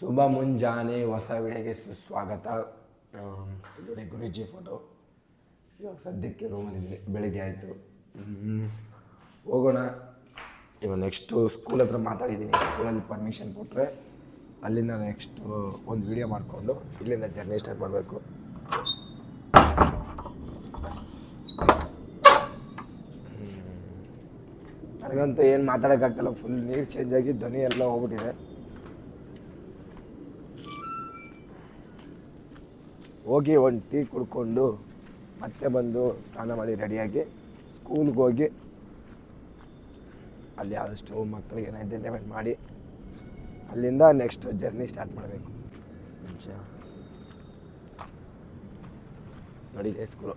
ಶುಭ ಮುಂಜಾನೆ, ಹೊಸ ವಿಡಿಯೋಗೆ ಸುಸ್ವಾಗತ ನೋಡಿ ಗುರುಜಿ ಫೋಟೋ ಇವಾಗ ಸದ್ಯಕ್ಕೆ ರೂಮಲ್ಲಿದ್ದೀನಿ ಬೆಳಿಗ್ಗೆ ಆಯಿತು. ಹೋಗೋಣ. ಇವಾಗ ನೆಕ್ಸ್ಟು ಸ್ಕೂಲ್ ಹತ್ರ ಮಾತಾಡಿದ್ದೀನಿ. ಸ್ಕೂಲಲ್ಲಿ ಪರ್ಮಿಷನ್ ಕೊಟ್ಟರೆ ಅಲ್ಲಿಂದ ನೆಕ್ಸ್ಟು ಒಂದು ವಿಡಿಯೋ ಮಾಡಿಕೊಂಡು ಇಲ್ಲಿಂದ ಜರ್ನಿ ಸ್ಟಾರ್ಟ್ ಮಾಡಬೇಕು. ನನಗಂತೂ ಏನು ಮಾತಾಡೋಕ್ಕಾಗ್ತಲ್ಲ. ಫುಲ್ ನೀರು ಚೇಂಜ್ ಆಗಿ ಧ್ವನಿ ಎಲ್ಲ ಹೋಗ್ಬಿಟ್ಟಿದೆ. ಹೋಗಿ ಒಂದು ಟೀ ಕುಡ್ಕೊಂಡು ಮತ್ತೆ ಬಂದು ಸ್ನಾನ ಮಾಡಿ ರೆಡಿಯಾಗಿ ಸ್ಕೂಲ್ಗೆ ಹೋಗಿ ಅಲ್ಲಿ ಆದಷ್ಟು ಮಕ್ಕಳಿಗೆ ಎಂಟರ್ಟೈನ್ಮೆಂಟ್ ಮಾಡಿ ಅಲ್ಲಿಂದ ನೆಕ್ಸ್ಟ್ ಜರ್ನಿ ಸ್ಟಾರ್ಟ್ ಮಾಡಬೇಕು. ಮುಂಚ. ನೋಡಿ ಸ್ಕೂಲು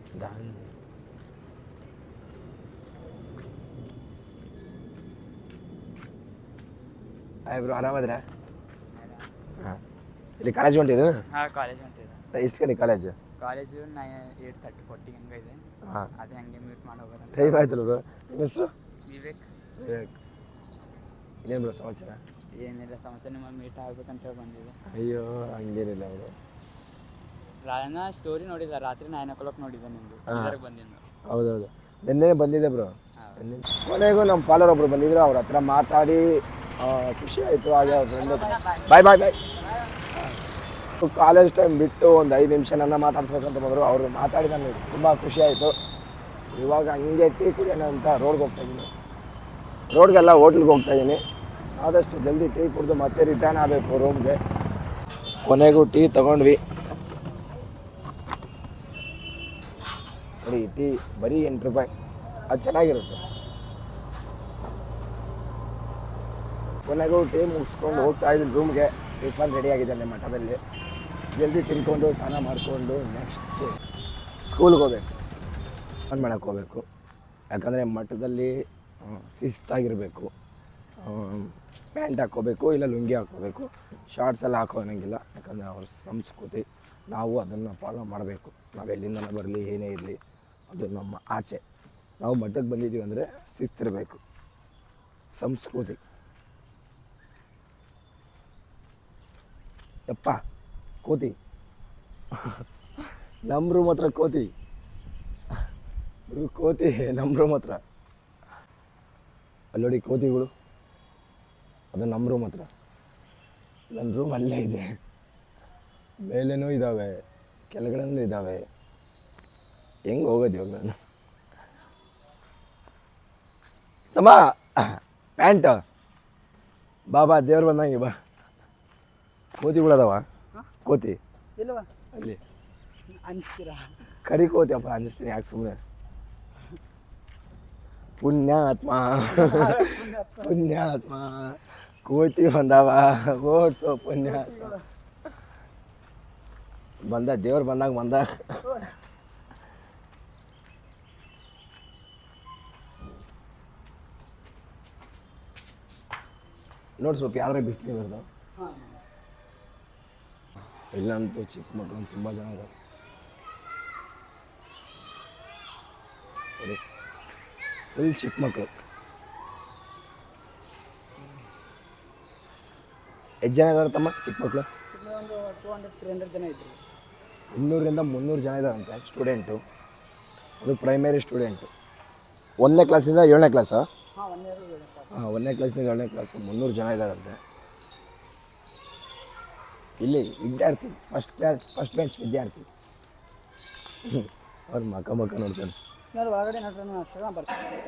ಆಯ್ಬ್ರು ಆರಾಮದ್ರ? ಇಲ್ಲಿ ಕಾಲೇಜ್ ಹೊಂಟಿದ್ರು ಹಾಂ ಕಾಲೇಜ್ ಹೊಂಟಿದೆ ಎಷ್ಟು ಗಂಟೆ college college nine eight thirty forty ಹಂಗೆ ಇದೆ. ಹಾಂ. ಅದೇ ಹಂಗೆ ಮೀಟ್ ಮಾಡಿ ಟೈಮ್ ಆಯ್ತಲ್ಲ ಬ್ರೋ ನಿಮ್ಮ ಹೆಸರು? ವಿವೇಕ್. ಇನ್ನೇನು ಬ್ರೋ ಸಮಾಚಾರ? ಏನಿಲ್ಲ ಸಮಸ್ಯೆ ನಿಮ್ಮ ಮೀಟ್ ಆಗ್ಬೇಕಂತ ಹೇಳಿ ಬಂದಿದೆ. ಅಯ್ಯೋ ಹಂಗೇನಿಲ್ಲ ಅವರು ರಾಯಣ್ಣ ಸ್ಟೋರಿ ನೋಡಿದ ರಾತ್ರಿ ನೈನ್ ಓ ಕ್ಲಾಕ್ ನೋಡಿದ್ದೆ ನಿಮ್ಮದು ಬಂದಿದ್ದು. ಇದ್ರಾಗ ಹೌದು ಹೌದೌದು. ನಿನ್ನೆ ಬಂದಿದ್ದೆ ಬ್ರೋ ಹೌದು. ಕೊನೆಗೂ ನಮ್ಮ ಫಾಲೋರ್ ಒಬ್ರು ಬಂದಿದ್ರು ಅವ್ರ ಹತ್ರ ಮಾತಾಡಿ ಖುಷಿ ಆಯಿತು ಹಾಗೆ ಅವ್ರ friend bye bye bye college time ಬಿಟ್ಟು ಒಂದು ಐದು ನಿಮಿಷ ನನ್ನ ಮಾತಾಡ್ಸ್ಬೇಕಂತ ಬಂದರು. ಅವರು ಮಾತಾಡಿದ ನನಗೆ ತುಂಬ ಖುಷಿ ಆಯಿತು. ಇವಾಗ ಹಂಗೆ ಟೀ ಕುಡಿಯೋಣ ಅಂತ ರೋಡ್ಗೆ ಹೋಗ್ತಾ ಇದ್ದೀನಿ. ರೋಡ್ಗೆಲ್ಲ ಹೋಟ್ಲಿಗೆ ಹೋಗ್ತಾ ಇದ್ದೀನಿ. ಆದಷ್ಟು ಜಲ್ದಿ ಟೀ ಕುಡಿದು ಮತ್ತೆ ರಿಟರ್ನ್ ಆಗಬೇಕು ರೂಮ್ಗೆ ಕೊನೆಗೂ ಟೀ ತೊಗೊಂಡ್ವಿ. ನೋಡಿ ಟೀ ಬರೀ ಎಂಟು ರೂಪಾಯಿ. ಅದು ಚೆನ್ನಾಗಿರುತ್ತೆ. ಕೊನೆಗೂ ಟೀ ಮುಗಿಸ್ಕೊಂಡು ಹೋಗ್ತಾ ಇದ್ದೀನಿ ರೂಮ್ಗೆ ಟಿಫನ್ ರೆಡಿ ಆಗಿದೆ ಅಲ್ಲಿ ಮಠದಲ್ಲಿ. ಜಲ್ದಿ ತಿನ್ಕೊಂಡು ಸ್ನಾನ ಮಾಡಿಕೊಂಡು ನೆಕ್ಸ್ಟ್ ಸ್ಕೂಲ್ಗೆ ಹೋಗ್ಬೇಕು. ಸ್ನಾನ ಮಾಡೋಕ್ಕೆ ಹೋಗ್ಬೇಕು. ಯಾಕಂದರೆ ಮಠದಲ್ಲಿ ಶಿಸ್ತಾಗಿರಬೇಕು. ಪ್ಯಾಂಟ್ ಹಾಕ್ಕೋಬೇಕು, ಇಲ್ಲ ಲುಂಗಿ ಹಾಕ್ಕೋಬೇಕು. ಶಾರ್ಟ್ಸ್ ಎಲ್ಲ ಹಾಕೋನಂಗಿಲ್ಲ. ಯಾಕಂದರೆ ಅವ್ರ ಸಂಸ್ಕೃತಿ, ನಾವು ಅದನ್ನು ಫಾಲೋ ಮಾಡಬೇಕು. ನಾವು ಎಲ್ಲಿಂದ ಬರಲಿ, ಏನೇ ಇರಲಿ, ಅದು ನಮ್ಮ ಆಚೆ. ನಾವು ಮಠಕ್ಕೆ ಬಂದಿದ್ದೀವಿ ಅಂದರೆ ಶಿಸ್ತಿರಬೇಕು. ಸಂಸ್ಕೃತಿ. ಯಪ್ಪ. ಕೋತಿ. ನಮ್ಮ ರೂಮ್ ಹತ್ರ ಕೋತಿ ಕೋತಿ ನಮ್ಮ ರೂಮ್ ಹತ್ರ ಅಲ್ಲಿ ನೋಡಿ ಕೋತಿಗಳು. ಅದು ನಮ್ಮ ರೂಮ್ ಹತ್ರ ನನ್ನ ರೂಮ್ ಅಲ್ಲೇ ಇದೆ. ಮೇಲೇನೂ ಇದ್ದಾವೆ ಕೆಳಗಡೆನೂ ಇದ್ದಾವೆ ಹೆಂಗೆ ಹೋಗೋದು ಇವಾಗ ನಾನು? ತಮ್ಮ, ಪ್ಯಾಂಟ್. ಬಾಬಾ ದೇವ್ರು ಬಂದಂಗೆ ಬಾ. ಕೋತಿಗಳದವ. ಕೋತಿ. ಇಲ್ವಾ? ಅಲ್ಲಿ. ಅನಿಸ್ತೀರಾ? ಕರಿ ಕೋತಿ ಅಪ್ಪ ಅನಿಸ್ತೀನಿ ಯಾಕೆ ಸುಮ್ಮನೆ ಪುಣ್ಯಾತ್ಮ. ಪುಣ್ಯಾತ್ಮ. ಕೋತಿ ಬಂದವ. ಓಡ್ಸೋ ಪುಣ್ಯಾತ್ಮ. ಬಂದ ದೇವ್ರು ಬಂದಾಗ ಬಂದ. ನೋಡಿ ಸ್ವಲ್ಪ ಯಾವ್ದಾರ ಬಿಸಿಲು ಬರ್ತಾವ ಇಲ್ಲಂತೂ ಚಿಕ್ಕ ಮಕ್ಕಳು ತುಂಬ ಜನ ಇದ್ದಾರೆ ಫುಲ್ ಚಿಕ್ಕ ಮಕ್ಕಳು ಎಷ್ಟು ಜನ ಇದ್ದಾರೆ ತಮ್ಮ ಚಿಕ್ಕ ಮಕ್ಕಳು ಒಂದು ಟೂ ಹಂಡ್ರೆಡ್ ತ್ರೀ ಹಂಡ್ರೆಡ್ ಜನ ಇನ್ನೂರಿಂದ ಮುನ್ನೂರು ಜನ ಇದ್ದಾರಂತೆ ಸ್ಟೂಡೆಂಟು ಅದು ಪ್ರೈಮರಿ ಸ್ಟೂಡೆಂಟು ಒಂದನೇ ಕ್ಲಾಸಿಂದ ಏಳನೇ ಕ್ಲಾಸ್ ಹಾಂ ಒಂದನೇ ಕ್ಲಾಸಿಂದ ಏಳನೇ ಕ್ಲಾಸು ಮುನ್ನೂರು ಜನ ಇದ್ದಾರಂತೆ ಇಲ್ಲಿ ವಿದ್ಯಾರ್ಥಿ ಫಸ್ಟ್ ಕ್ಲಾಸ್ ಫಸ್ಟ್ ಬೆಂಚ್ ವಿದ್ಯಾರ್ಥಿ. ಅವ್ರ ಮಕ್ಕ ಮಕ್ಕ ನೋಡ್ತಾನೆ. ನಾನು ಒಳಗಡೆ ನೋಡ್ರೆ ಅಷ್ಟೇ ಬರ್ತೀನಿ.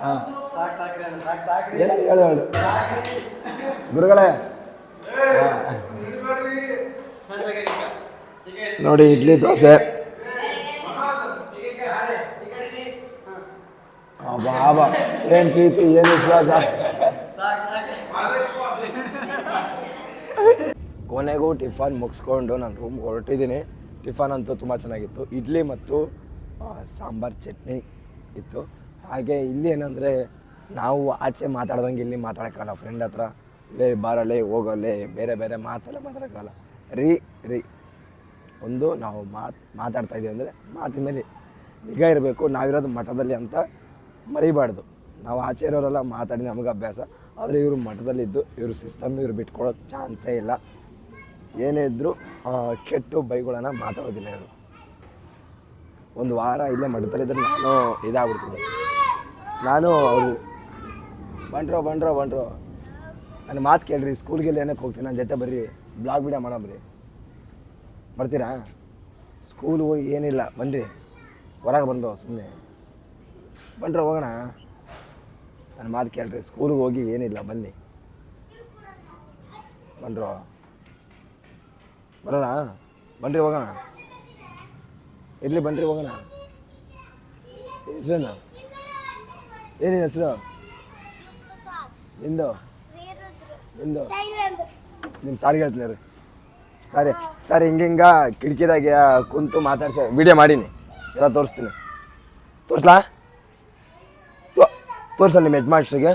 ಹಾಂ. ಸಾಕು ಸಾಕ್ರಿ ಅಣ್ಣ ಸಾಕು ಸಾಕ್ರಿ. ಏನು ಹೇಳು ಹೇಳು. ಗುರುಗಳೇ. ನೋಡಿ ಇಡ್ಲಿ ದೋಸೆ. ಬಾಬಾ ಏನು ಪ್ರೀತಿ ಏನು ವಿಶ್ವಾಸ. ಕೊನೆಗೂ ಟಿಫನ್ ಮುಗಿಸ್ಕೊಂಡು ನಾನು ರೂಮ್ಗೆ ಹೊರಟಿದ್ದೀನಿ. ಟಿಫನ್ ಅಂತೂ ತುಂಬ ಚೆನ್ನಾಗಿತ್ತು. ಇಡ್ಲಿ ಮತ್ತು ಸಾಂಬಾರ್ ಚಟ್ನಿ ಇತ್ತು. ಹಾಗೆ ಇಲ್ಲಿ ಏನಂದರೆ, ನಾವು ಆಚೆ ಮಾತಾಡ್ದಂಗೆ ಇಲ್ಲಿ ಮಾತಾಡೋಕ್ಕಲ್ಲ ಫ್ರೆಂಡ್ ಹತ್ರ, ಲೇ ಬಾರಲ್ಲಿ ಹೋಗಲ್ಲೇ ಬೇರೆ ಬೇರೆ ಮಾತೆಲ್ಲ ಮಾತಾಡೋಕ್ಕಲ್ಲ ರೀ ರೀ. ಒಂದು ನಾವು ಮಾತು, ಮಾತಾಡ್ತಾ ಇದ್ದೀವಿ ಅಂದರೆ ಮಾತಿನ ಮೇಲೆ ನಿಗಾ ಇರಬೇಕು. ನಾವಿರೋದು ಮಠದಲ್ಲಿ ಅಂತ ಮರಿಬಾರ್ದು. ನಾವು ಆಚೆ ಇರೋರೆಲ್ಲ ಮಾತಾಡಿ ನಮಗೆ ಅಭ್ಯಾಸ. ಆದರೆ ಇವರು ಮಠದಲ್ಲಿದ್ದು, ಇವರು ಸಿಸ್ಟಮ್ ಇವರು ಬಿಟ್ಕೊಳ್ಳೋ ಚಾನ್ಸೇ ಇಲ್ಲ. ಏನೇ ಇದ್ದರೂ ಕೆಟ್ಟು ಬೈಗಳನ್ನು ಮಾತಾಡೋದಿಲ್ಲ ಇವರು. ಒಂದು ವಾರ ಇಲ್ಲೇ ಮಠದಲ್ಲಿದ್ದರೆ ನಾನು ಇದಾಗ್ಬಿಡ್ತಿದ್ದೆ ನಾನು ಅವರು, ಬಂಟ್ರೋ ಬಂಟ್ರೋ ಬಂಟ್ರೋ. ನನ್ನ ಮಾತು ಕೇಳ್ರಿ ಸ್ಕೂಲ್ಗೆಲ್ಲ ಏನಕ್ಕೆ ಹೋಗ್ತೀನಿ, ನನ್ನ ಜೊತೆ ಬರ್ರಿ, ಬ್ಲಾಗ್ ವಿಡಿಯೋ ಮಾಡೋಬ್ರಿ ಬರ್ತೀರಾ? ಸ್ಕೂಲ್ ಹೋಗಿ ಏನಿಲ್ಲ ಬನ್ನಿರಿ ಹೊರಗೆ ಬಂದು ಸುಮ್ಮನೆ ಬಂಡ್ರೆ ಹೋಗೋಣ. ನನ್ನ ಮಾತು ಕೇಳ್ರಿ ಸ್ಕೂಲಿಗೆ ಹೋಗಿ ಏನಿಲ್ಲ, ಬನ್ನಿ. ಬಂಡ್ರೋ ಬರೋಣ? ಬನ್ರಿ ಹೋಗೋಣ. ಇರಲಿ, ಬನ್ರಿ ಹೋಗೋಣ. ಹೆಸ್ರೇನು? ಏನಿನ ಹೆಸರು? ನಿಂದು? ನಿಂದು? ನಿಮ್ಮ ಸಾರಿ ಹೇಳ್ತೀನಿ ರೀ ಸರಿ, ಸರ್, ಹಿಂಗೆ ಹಿಂಗೆ ಕಿಟಕಿದಾಗೆ ಕುಂತು ಮಾತಾಡ್ಸ ವಿಡಿಯೋ ಮಾಡೀನಿ. ಎಲ್ಲ ತೋರಿಸ್ತೀನಿ. ತೋರಿಸ್ಲಾ? ತೋರ್ಸಲ್ಲ ನಿಮ್ಮ ಯಜಮಾನ್ರಿಗೆ.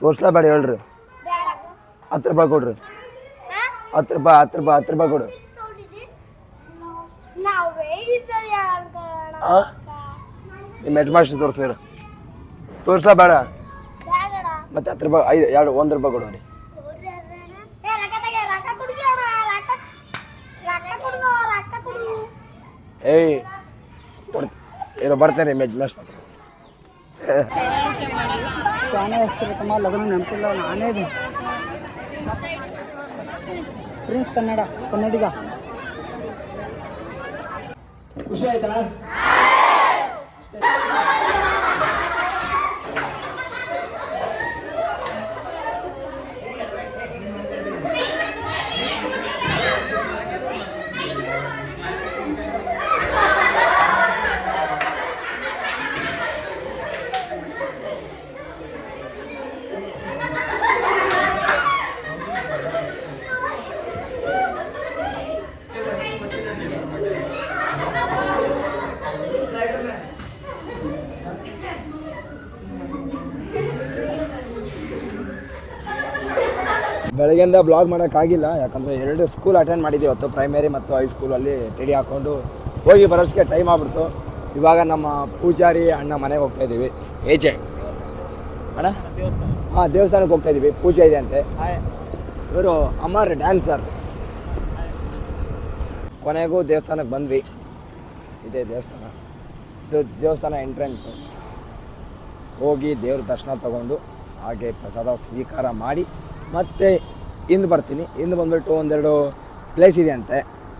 ತೋರಿಸ್ಲಾ ಬೇಡ ಹೇಳ್ರಿ. ಹತ್ತು ರೂಪಾಯಿ ಕೊಡ್ರಿ. ಹತ್ತು ರೂಪಾಯಿ ಹತ್ತು ರೂಪಾಯಿ ಹತ್ತು ರೂಪಾಯಿ ಕೊಡು? ನಿಮ್ಮ ಯಜಮಾನ್ರಿಗೆ ತೋರಿಸ್ಲಿ ತೋರಿಸ್ಲಾ ಬೇಡ. ಮತ್ತೆ ಹತ್ತು ರೂಪಾಯಿ, ಐದು, ಎರಡು, ಒಂದು ರೂಪಾಯಿ ಕೊಡು ರೀ ಏಯ್ ಕೊಡ್ತೀನಿ ಏನೋ ಹತ್ರ ಶಾನೆ ಹೆಸರು ತಮ್ಮ ಲಗ್ನ ನೆನಪಿಲ್ಲ ನಾನೇ ಇದು ಪ್ರಿನ್ಸ್ ಕನ್ನಡ ಕನ್ನಡಿಗ. ಖುಷಿ ಆಯ್ತಾ? ಬೆಳಗ್ಗೆಯಿಂದ ಬ್ಲಾಗ್ ಮಾಡೋಕ್ಕಾಗಿಲ್ಲ. ಯಾಕಂದರೆ ಎರಡು ಸ್ಕೂಲ್ ಅಟೆಂಡ್ ಮಾಡಿದ್ದೀವಿ ಇವತ್ತು ಪ್ರೈಮರಿ ಮತ್ತು ಹೈಸ್ಕೂಲಲ್ಲಿ ರೆಡಿ ಹಾಕ್ಕೊಂಡು ಹೋಗಿ ಬರೋಷ್ಟಕ್ಕೆ ಟೈಮ್ ಆಗ್ಬಿಡ್ತು. ಇವಾಗ ನಮ್ಮ ಪೂಜಾರಿ ಅಣ್ಣ ಮನೆಗೆ ಹೋಗ್ತಾ ಇದ್ದೀವಿ. ಏಜೆ. ಅಣ್ಣ? ಹಾಂ, ದೇವಸ್ಥಾನಕ್ಕೆ ಹೋಗ್ತಾ ಇದ್ದೀವಿ. ಪೂಜೆ ಇದೆ ಅಂತೆ. ಇವರು ಅಮರ್ ಡ್ಯಾನ್ಸರ್ ಕೊನೆಗೂ ದೇವಸ್ಥಾನಕ್ಕೆ ಬಂದ್ವಿ. ಇದೇ ದೇವಸ್ಥಾನ. ಇದು ದೇವಸ್ಥಾನ ಎಂಟ್ರೆನ್ಸ್ ಹೋಗಿ ದೇವ್ರ ದರ್ಶನ ತಗೊಂಡು ಹಾಗೆ ಪ್ರಸಾದ ಸ್ವೀಕಾರ ಮಾಡಿ ಮತ್ತೆ ಹಿಂದೆ ಬರ್ತೀನಿ. ಹಿಂದೆ ಬಂದುಬಿಟ್ಟು ಒಂದೆರಡು ಪ್ಲೇಸ್ ಇದೆ ಅಂತೆ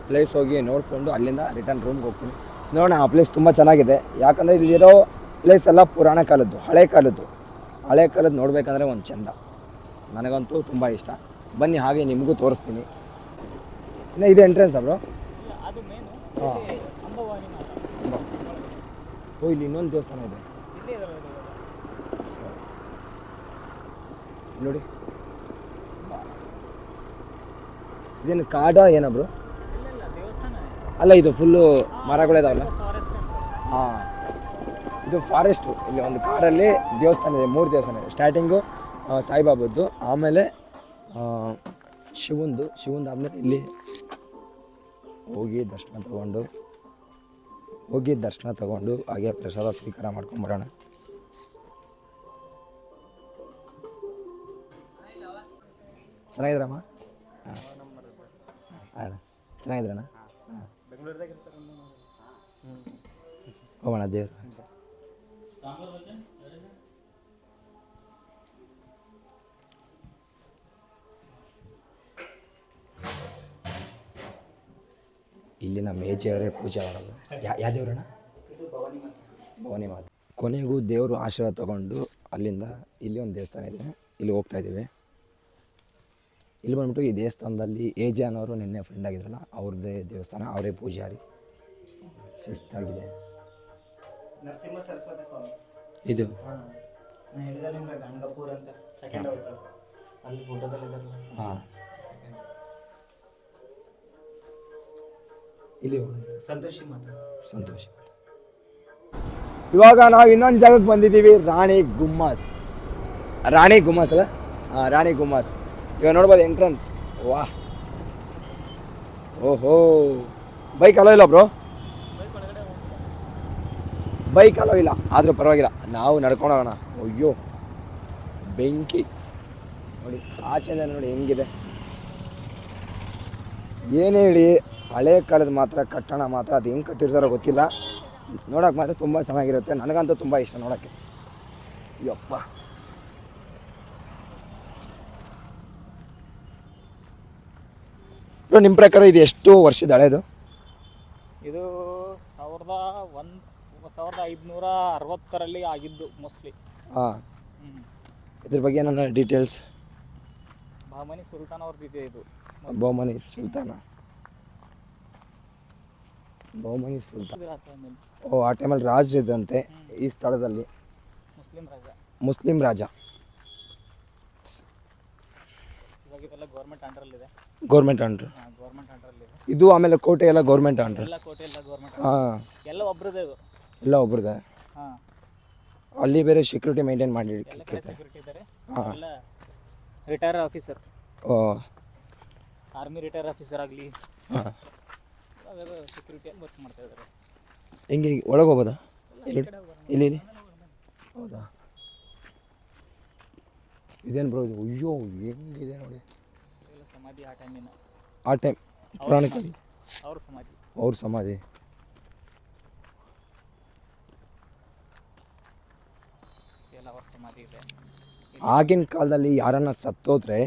ಪ್ಲೇಸ್ ಹೋಗಿ ನೋಡಿಕೊಂಡು ಅಲ್ಲಿಂದ ರಿಟರ್ನ್ ರೂಮ್ಗೆ ಹೋಗ್ತೀನಿ. ನೋಡೋಣ, ಆ ಪ್ಲೇಸ್ ತುಂಬ ಚೆನ್ನಾಗಿದೆ. ಯಾಕಂದರೆ ಇಲ್ಲಿರೋ ಪ್ಲೇಸ್ ಎಲ್ಲ ಪುರಾಣ ಕಾಲದ್ದು, ಹಳೆ ಕಾಲದ್ದು. ಹಳೆ ಕಾಲದ್ದು ನೋಡಬೇಕಂದ್ರೆ ಒಂದು ಚಂದ. ನನಗಂತೂ ತುಂಬ ಇಷ್ಟ. ಬನ್ನಿ, ಹಾಗೆ ನಿಮಗೂ ತೋರಿಸ್ತೀನಿ. ಇನ್ನು ಇದು ಎಂಟ್ರೆನ್ಸ್ ಅವರು ಹಾಂ. ಓ, ಇಲ್ಲಿ ಇನ್ನೊಂದು ದೇವಸ್ಥಾನ ಇದೆ. ನೋಡಿ. ಇದೇನು ಕಾಡ ದೇವಸ್ಥಾನ ಅಲ್ಲ, ಇದು ಫುಲ್ಲು ಮರಗಳಿದಾವಲ್ಲ ಹಾಂ. ಇದು ಫಾರೆಸ್ಟು ಇಲ್ಲಿ ಒಂದು ಕಾರಲ್ಲಿ ದೇವಸ್ಥಾನ ಇದೆ, ಮೂರು ದೇವಸ್ಥಾನ ಇದೆ. ಸ್ಟಾರ್ಟಿಂಗು ಸಾಯಿಬಾಬದ್ದು, ಆಮೇಲೆ ಶಿವಂದು. ಶಿವಂದು ಆದಮೇಲೆ ಇಲ್ಲಿ ಹೋಗಿ ದರ್ಶನ ತಗೊಂಡು, ಹೋಗಿ ದರ್ಶನ ತಗೊಂಡು ಹಾಗೆ ಪ್ರಸಾದ ಸ್ವೀಕಾರ ಮಾಡ್ಕೊಂಬರೋಣ ಚೆನ್ನಾಗಿದ್ರಮ್ಮ ಹಾಂ. ಅಣ್ಣ ಚೆನ್ನಾಗಿದ್ರಣ್ಣ ಹೋಗೋಣ ದೇವ್ರು. ಇಲ್ಲಿ ನಮ್ಮ ಮೇಜೆಯವರೇ ಪೂಜೆ ಮಾಡೋದು. ಯಾ ಯಾವ ದೇವ್ರಣ್ಣ? ಭವಾನಿ ಮಾತು. ಕೊನೆಗೂ ದೇವರು ಆಶೀರ್ವಾದ ತಗೊಂಡು ಅಲ್ಲಿಂದ ಇಲ್ಲಿ ಒಂದು ದೇವಸ್ಥಾನ ಇದೆ. ಇಲ್ಲಿ ಹೋಗ್ತಾ ಇದ್ದೀವಿ. ಇಲ್ಲಿ ಬಂದ್ಬಿಟ್ಟು ಈ ದೇವಸ್ಥಾನದಲ್ಲಿ ಏಜೆ ಅನ್ನೋರು ನಿನ್ನೆ ಫ್ರೆಂಡ್ ಆಗಿದ್ರಲ್ಲ ಅವ್ರದ್ದೇ ದೇವಸ್ಥಾನ ಅವರೇ ಪೂಜಾರಿ. ಶಿಸ್ತಾಗಿದೆ. ನರಸಿಂಹ ಸರಸ್ವತಿ ಸ್ವಾಮಿ. ಇದು? ಹಾಂ. ನಾ ಹೇಳಿದೆ ನಿಮ್ಗೆ ಗಂಗಪುರ್ ಅಂತ. ಸೆಕೆಂಡ್ ಹೋಗ್ತಾರೆ. ಅಲ್ಲಿ ಫೋಟೋದಲ್ಲಿ ಇದಾರಲ್ಲ ಹಾಂ. ಸೆಕೆಂಡ್ ಇಲ್ಲಿ ಸಂತೋಷಿ ಮಾತ್ರ ಸಂತೋಷ ಇವಾಗ ನಾವು ಇನ್ನೊಂದು ಜಾಗಕ್ಕೆ ಬಂದಿದ್ದೀವಿ ರಾಣಿ ಗುಮ್ಮಸ್. ರಾಣಿ ಗುಮ್ಮಸ್ ಅಲ್ಲ? ಹಾಂ ರಾಣಿ ಗುಮ್ಮಸ್. ಇವಾಗ ನೋಡ್ಬೋದು ಎಂಟ್ರೆನ್ಸ್ ವಾಹ್ ಓಹೋ. ಬೈಕ್ ಅಲೋ ಇಲ್ಲ ಬ್ರೋ ಬೈಕ್ ಅಲೋ ಇಲ್ಲ. ಆದರೂ ಪರವಾಗಿಲ್ಲ. ನಾವು ನಡ್ಕೊಂಡು ಹೋಗೋಣ ಅಯ್ಯೋ. ಬೆಂಕಿ. ನೋಡಿ, ಆಚೆಯಿಂದ ನೋಡಿ ಹೆಂಗಿದೆ. ಏನು ಹೇಳಿ ಹಳೆ ಕಾಲದ ಮಾತ್ರ, ಕಟ್ಟಣ ಮಾತ್ರ, ಅದು ಹೆಂಗೆ ಕಟ್ಟಿರ್ತಾರೋ ಗೊತ್ತಿಲ್ಲ. ನೋಡೋಕೆ ಮಾತ್ರ ತುಂಬ ಚೆನ್ನಾಗಿರುತ್ತೆ. ನನಗಂತೂ ತುಂಬ ಇಷ್ಟ ನೋಡೋಕ್ಕೆ. ಯಪ್ಪ. ಬ್ರೋ ನಿಮ್ಮ ಪ್ರಕಾರ ಇದು ಎಷ್ಟು ವರ್ಷದ ಹಳೆಯದು ಇದು ಸಾವಿರದ ಒಂದು ಸಾವಿರದ ಐದುನೂರ ಅರವತ್ತರಲ್ಲಿ ಆಗಿದ್ದು ಮೋಸ್ಟ್ಲಿ ಹಾಂ. ಇದ್ರ ಬಗ್ಗೆ ನನ್ನ ಡೀಟೇಲ್ಸ್ ಬಹಮನಿ ಸುಲ್ತಾನ್ ಅವ್ರದ್ದಿದೆ ಇದು ಬಹುಮನಿ ಸುಲ್ತಾನ. ಬಹುಮನಿ ಸುಲ್ತಾನ್. ಓ ಆ ಟೈಮಲ್ಲಿ ರಾಜ ಇದ್ದಂತೆ ಈ ಸ್ಥಳದಲ್ಲಿ. ಮುಸ್ಲಿಂ ರಾಜ. ಮುಸ್ಲಿಂ ರಾಜ. ಇವಾಗ ಇದೆಲ್ಲ ಗೌರ್ಮೆಂಟ್ ಅಂಡರಲ್ಲಿದೆ ಗೌರ್ಮೆಂಟ್ ಅಂಡ್ರು ಗೌರ್ಮೆಂಟ್ ಅಂಡರಲ್ಲಿದೆ ಇದು. ಆಮೇಲೆ ಕೋಟೆ ಎಲ್ಲ ಗೌರ್ಮೆಂಟ್ ಅಂಡ್ರು ಎಲ್ಲ ಕೋಟೆ ಎಲ್ಲ ಗೌರ್ಮೆಂಟ್ ಹಾಂ. ಎಲ್ಲ ಒಬ್ರದೇ ಇದು. ಎಲ್ಲ ಒಬ್ರದೆ. ಹಾಂ. ಅಲ್ಲಿ ಬೇರೆ ಸೆಕ್ಯೂರಿಟಿ ಮೇಂಟೈನ್ ಮಾಡಿ ಎಲ್ಲ ಕಡೆ ಸೆಕ್ಯೂರಿಟಿ ಇದ್ದಾರೆ ಹಾಂ. ಎಲ್ಲ ರಿಟೈರ್ ಆಫೀಸರ್ ಓ. ಆರ್ಮಿ ರಿಟೈರ್ ಆಫೀಸರ್ ಆಗಲಿ. ಹಾಂ. ಅವೆಲ್ಲ ಸೆಕ್ಯೂರಿಟಿಯಾಗಿ ವರ್ಕ್ ಮಾಡ್ತಾ ಇದ್ದಾರೆ ಹೆಂಗೆ ಒಳಗೆ ಹೋಗೋದಾ ಇಲ್ಲಿ ಇಲ್ಲಿ ಇಲ್ಲಿ. ಹೌದಾ? ಇದೇನು ಬ್ರೋ ಇದು? ಅಯ್ಯೋ ಹೆಂಗಿದೆ ನೋಡಿ. ಸಮಾಧಿ ಆ ಟೈಮಿನ ಆ ಟೈಮ್ ಪುರಾಣಿಕಲ್ಲಿ ಅವ್ರ ಸಮಾಧಿ. ಅವ್ರ ಸಮಾಧಿ. ಎಲ್ಲ ಅವ್ರ ಸಮಾಧಿ ಇದೆ. ಆಗಿನ ಕಾಲದಲ್ಲಿ ಯಾರನ್ನ ಸತ್ತೋದ್ರೆ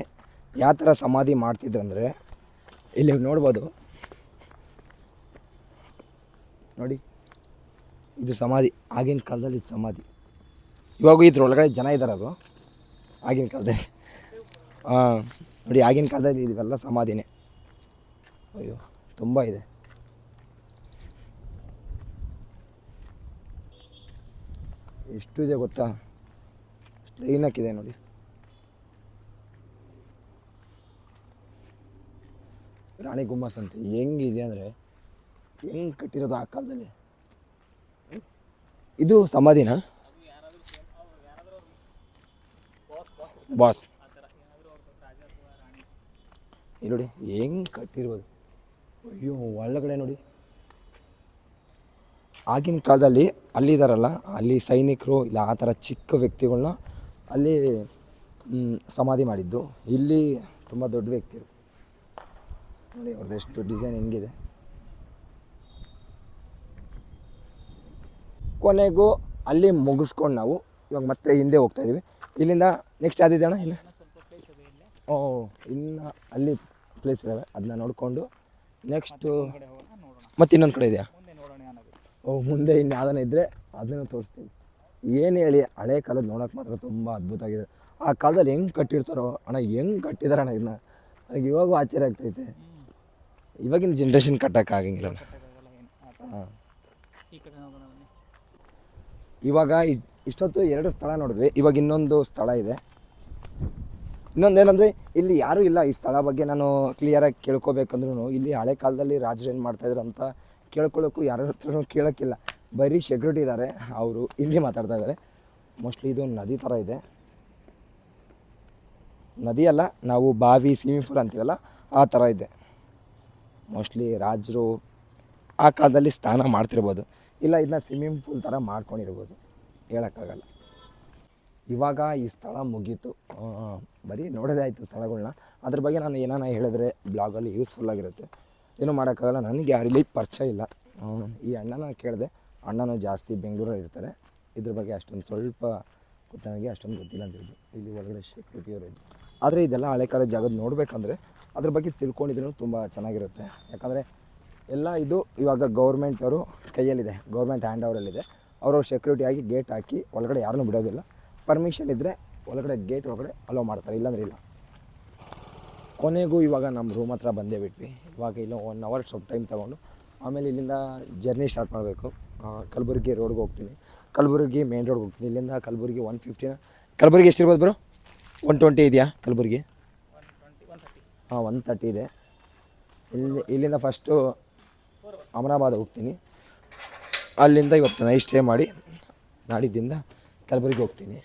ಯಾವ ಥರ ಸಮಾಧಿ ಮಾಡ್ತಿದ್ರಂದ್ರೆ ಇಲ್ಲಿ ನೋಡ್ಬೋದು. ನೋಡಿ ಇದು ಸಮಾಧಿ. ಆಗಿನ ಕಾಲದಲ್ಲಿ ಇದು ಸಮಾಧಿ. ಇವಾಗೂ ಇದ್ರೊಳಗಡೆ ಜನ ಇದ್ದಾರೆ ಅದು. ಆಗಿನ ಕಾಲದಲ್ಲಿ. ಹಾಂ ನೋಡಿ, ಆಗಿನ ಕಾಲದಲ್ಲಿ ಇವೆಲ್ಲ ಸಮಾಧಿನೇ. ಅಯ್ಯೋ, ತುಂಬ ಇದೆ. ಎಷ್ಟು ಇದೆ ಗೊತ್ತಾ? ಲೈನಕ್ಕಿದೆ ನೋಡಿ. ರಾಣಿ ಗುಮ್ಮಸ್ ಅಂತ ಹೆಂಗಿದೆ ಅಂದರೆ ಹೆಂಗೆ ಕಟ್ಟಿರೋದು ಆ ಕಾಲದಲ್ಲಿ? ಇದು ಸಮಾಧಿನಾ? ಬಾಸ್. ಇಲ್ಲಿ ನೋಡಿ, ಹೆಂಗೆ ಕಟ್ಟಿರ್ಬೋದು. ಅಯ್ಯೋ, ಒಳಗಡೆ ನೋಡಿ. ಆಗಿನ ಕಾಲದಲ್ಲಿ ಅಲ್ಲಿದಾರಲ್ಲ ಅಲ್ಲಿ ಸೈನಿಕರು, ಇಲ್ಲ ಆ ಥರ ಚಿಕ್ಕ ವ್ಯಕ್ತಿಗಳನ್ನ ಅಲ್ಲಿ ಸಮಾಧಿ ಮಾಡಿದ್ದು. ಇಲ್ಲಿ ತುಂಬ ದೊಡ್ಡ ವ್ಯಕ್ತಿರು. ನೋಡಿ ಅವ್ರದ್ದು ಎಷ್ಟು ಡಿಸೈನ್ ಹೆಂಗಿದೆ. ಕೊನೆಗೂ ಅಲ್ಲಿ ಮುಗಿಸ್ಕೊಂಡು ನಾವು ಇವಾಗ ಮತ್ತೆ ಹಿಂದೆ ಹೋಗ್ತಾ ಇದೀವಿ. ಇಲ್ಲಿಂದ ನೆಕ್ಸ್ಟ್ ಯಾವ್ದಿದೆ ಅಣ್ಣ ಇನ್ನು ಓ ಇನ್ನು ಅಲ್ಲಿ ಪ್ಲೇಸ್ ಇದ್ದಾವೆ ಅದನ್ನ ನೋಡಿಕೊಂಡು ನೆಕ್ಸ್ಟು ಮತ್ತೆ ಇನ್ನೊಂದು ಕಡೆ ಇದೆಯಾ? ಓ ಮುಂದೆ ಇನ್ನು ಯಾವ್ದಾನ ಇದ್ದರೆ ಅದನ್ನು ತೋರಿಸ್ತೀನಿ. ಏನು ಹೇಳಿ ಹಳೆ ಕಾಲದ ನೋಡೋಕೆ ಮಾತ್ರ ತುಂಬ ಅದ್ಭುತ ಆಗಿದೆ. ಆ ಕಾಲದಲ್ಲಿ ಹೆಂಗೆ ಕಟ್ಟಿರ್ತಾರೋ ಅಣ್ಣ ಹೆಂಗೆ ಕಟ್ಟಿದಾರೆ ಅಣ್ಣ ಇದನ್ನ ನನಗೆ ಇವಾಗೂ ಆಶ್ಚರ್ಯ ಆಗ್ತೈತೆ ಇವಾಗಿನ ಜನ್ರೇಷನ್ ಕಟ್ಟೋಕ್ಕಾಗಂಗಿಲ್ಲ ಅಣ್ಣ. ಹಾಂ. ಈ ಇವಾಗ ಇಸ್- ಇಷ್ಟೊತ್ತು ಎರಡು ಸ್ಥಳ ನೋಡಿದ್ವಿ. ಇವಾಗ ಇನ್ನೊಂದು ಸ್ಥಳ ಇದೆ. ಇನ್ನೊಂದೇನೆಂದರೆ, ಇಲ್ಲಿ ಯಾರೂ ಇಲ್ಲ ಈ ಸ್ಥಳ ಬಗ್ಗೆ ನಾನು ಕ್ಲಿಯರಾಗಿ ಕೇಳ್ಕೊಬೇಕಂದ್ರೂ ಇಲ್ಲಿ ಹಳೆ ಕಾಲದಲ್ಲಿ ರಾಜರು ಏನು ಮಾಡ್ತಾಯಿದ್ರು ಅಂತ ಕೇಳ್ಕೊಳ್ಳೋಕ್ಕೂ ಯಾರ ಹತ್ರನೂ ಕೇಳೋಕ್ಕಿಲ್ಲ. ಬರೀ ಸೆಕ್ಯೂರಿಟಿ ಇದ್ದಾರೆ ಅವರು ಹಿಂದಿ ಮಾತಾಡ್ತಾ ಇದ್ದಾರೆ ಮೋಸ್ಟ್ಲಿ ಇದು ನದಿ ಥರ ಇದೆ. ನದಿ ಅಲ್ಲ, ನಾವು ಬಾವಿ ಸ್ವಿಮ್ಮಿಂಗ್ ಪೂಲ್ ಅಂತೀವಲ್ಲ, ಆ ಥರ ಇದೆ. ಮೋಸ್ಟ್ಲಿ ರಾಜರು ಆ ಕಾಲದಲ್ಲಿ ಸ್ನಾನ ಮಾಡ್ತಿರ್ಬೋದು. ಇಲ್ಲ ಇದನ್ನ ಸ್ವಿಮ್ಮಿಂಗ್ ಪೂಲ್ ಥರ ಮಾಡ್ಕೊಂಡಿರ್ಬೋದು. ಹೇಳೋಕ್ಕಾಗಲ್ಲ. ಇವಾಗ ಈ ಸ್ಥಳ ಮುಗೀತು. ಬರೀ ನೋಡೋದೇ ಆಯಿತು ಸ್ಥಳಗಳ್ನ. ಅದ್ರ ಬಗ್ಗೆ ನಾನು ಏನಾನ ಹೇಳಿದ್ರೆ ಬ್ಲಾಗಲ್ಲಿ ಯೂಸ್ಫುಲ್ ಆಗಿರುತ್ತೆ. ಏನೂ ಮಾಡೋಕ್ಕಾಗಲ್ಲ, ನನಗೆ ಯಾರಿಲ್ಲಿ ಪರಿಚಯ ಇಲ್ಲ. ಈ ಅಣ್ಣನ ಕೇಳಿದೆ, ಅಣ್ಣನೂ ಜಾಸ್ತಿ ಬೆಂಗಳೂರಲ್ಲಿ ಇರ್ತಾರೆ. ಇದ್ರ ಬಗ್ಗೆ ಅಷ್ಟೊಂದು ಸ್ವಲ್ಪ ಕುತ್ತನಿಗೆ ಅಷ್ಟೊಂದು ಗೊತ್ತಿಲ್ಲ ಅಂತ ಹೇಳಿದ್ರು. ಇಲ್ಲಿ ಒಳಗಡೆ ಸೆಕ್ಯೂರಿಟಿ ಇದ್ದರು ಆದರೆ ಇದೆಲ್ಲ ಹಳೆ ಕಾಲದ ಜಾಗದ ನೋಡಬೇಕಂದ್ರೆ ಅದ್ರ ಬಗ್ಗೆ ತಿಳ್ಕೊಂಡಿದ್ರು ತುಂಬ ಚೆನ್ನಾಗಿರುತ್ತೆ. ಯಾಕಂದರೆ ಎಲ್ಲ ಇದು ಇವಾಗ ಗೌರ್ಮೆಂಟವರು ಕೈಯಲ್ಲಿದೆ. ಗೌರ್ಮೆಂಟ್ ಹ್ಯಾಂಡ್ ಓವರಲ್ಲಿದೆ ಅವರು ಸೆಕ್ಯೂರಿಟಿ ಆಗಿ ಗೇಟ್ ಹಾಕಿ ಒಳಗಡೆ ಯಾರನ್ನೂ ಬಿಡೋದಿಲ್ಲ. ಪರ್ಮಿಷನ್ ಇದ್ದರೆ ಒಳಗಡೆ ಗೇಟ್ ಒಳಗಡೆ ಅಲೋ ಮಾಡ್ತಾರೆ, ಇಲ್ಲಾಂದ್ರೆ ಇಲ್ಲ. ಕೊನೆಗೂ ಇವಾಗ ನಮ್ಮ ರೂಮ್ ಹತ್ರ ಬಂದೇ ಬಿಟ್ವಿ. ಇವಾಗ ಇಲ್ಲ ಒನ್ ಅವರ್ ಸ್ವಲ್ಪ ಟೈಮ್ ತೊಗೊಂಡು. ಆಮೇಲೆ ಇಲ್ಲಿಂದ ಜರ್ನಿ ಸ್ಟಾರ್ಟ್ ಮಾಡಬೇಕು. ಕಲಬುರಗಿ ರೋಡ್ಗೆ ಹೋಗ್ತೀನಿ. ಕಲಬುರಗಿ ಮೇನ್ ರೋಡ್ಗೆ ಹೋಗ್ತೀನಿ. ಇಲ್ಲಿಂದ ಕಲಬುರಗಿ ಒನ್ ಫಿಫ್ಟಿನ ಕಲಬುರಗಿ ಎಷ್ಟಿರ್ಬೋದು ಬ್ರೋ ಒನ್ ಟ್ವೆಂಟಿ ಇದೆಯಾ ಕಲಬುರಗಿ? ಹಾಂ ಒನ್ ತರ್ಟಿ ಇದೆ. ಇಲ್ಲಿ ಇಲ್ಲಿಂದ ಫಸ್ಟು ಅಮರಾಬಾದ್ ಹೋಗ್ತೀನಿ. ಅಲ್ಲಿಂದ ಇವತ್ತು ನೈಟ್ ಸ್ಟೇ ಮಾಡಿ ನಾಡಿದ್ದಿಂದ ಕಲಬುರಗಿ ಹೋಗ್ತೀನಿ.